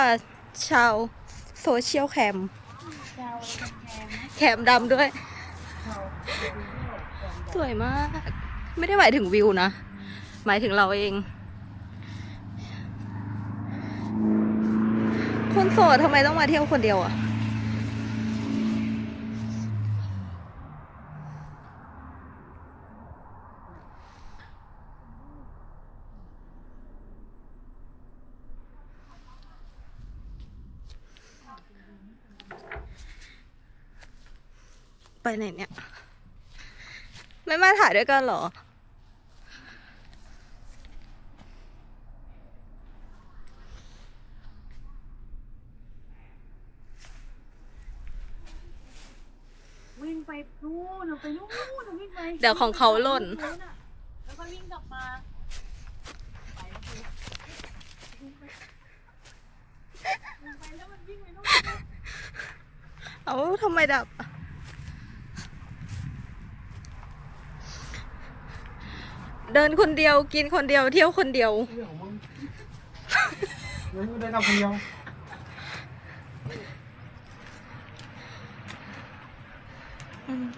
อ่าชาวโซเชียลแคมเจ้าแพงนะแคมดำด้วย สวยมาก ไม่ได้หมายถึงวิวนะ หมายถึงเราเอง คนโสดทำไมต้องมาเที่ยวคนเดียวอะ ไปไหนเนี่ย ไม่มาถ่ายด้วยกันเหรอ วิ่งไปนู่นไปนู่นวิ่งไปเดี๋ยวของเขาหล่น แล้วก็วิ่งกลับมาไปแล้วคือวิ่งไปวิ่งไปแล้วมันวิ่งไปนู่น เอาทำไมดับ เดินคนเดียวกินคนเดียวเที่ยวคนเดียวเดี๋คนเดียวอืม